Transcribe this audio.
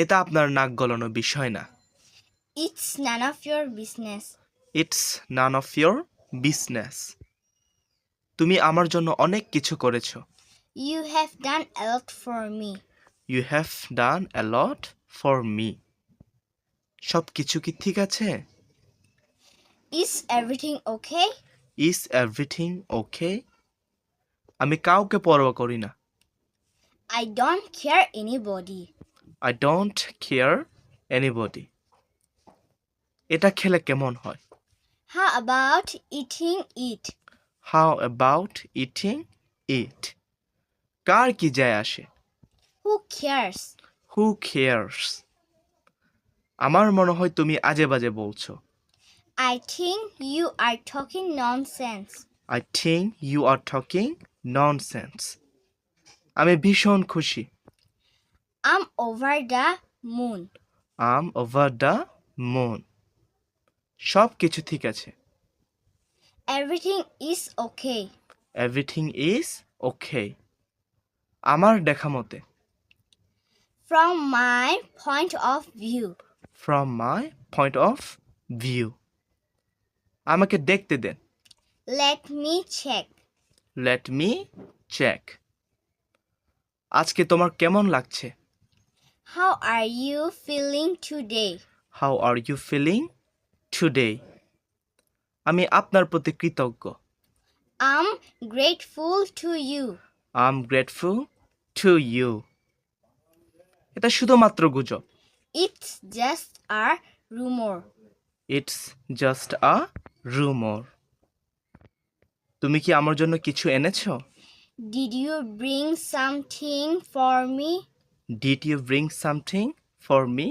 এটা আপনার নাক গলানো বিষয় না। It's none of your business it's none of your business তুমি আমার জন্য অনেক কিছু করেছ। You have done lot for me. You have done a lot lot for me সব কিছু কি ঠিক আছে? Is everything okay is everything okay আমি কাউকে পরোয়া করি না। I don't care anybody. I don't care anybody এটা খেলে কেমন হয়? How about eating it how about eating it কার কি যায় আসে? হু cares? হু কেয়ার্স আমার মনে হয় তুমি আজে বাজে বলছো। I think you are talking nonsense. I think you are talking nonsense আমি ভীষণ খুশি। Over the moon. I'm over the moon সব কিছু ঠিক আছে Everything is okay. Everything is okay আমার দেখা মতে From my point of view. From my point of view আমাকে দেখতে দেন Let me check. Let me check আজকে তোমার কেমন লাগছে How are you feeling today? How are you feeling today আমি আপনার প্রতি কৃতজ্ঞ I'm grateful to you. I am grateful to you এটা শুধুমাত্র গুজব It's just a rumor. It's just a rumour তুমি কি আমার জন্য কিছু এনেছো Did you bring something for me? Did you bring something for me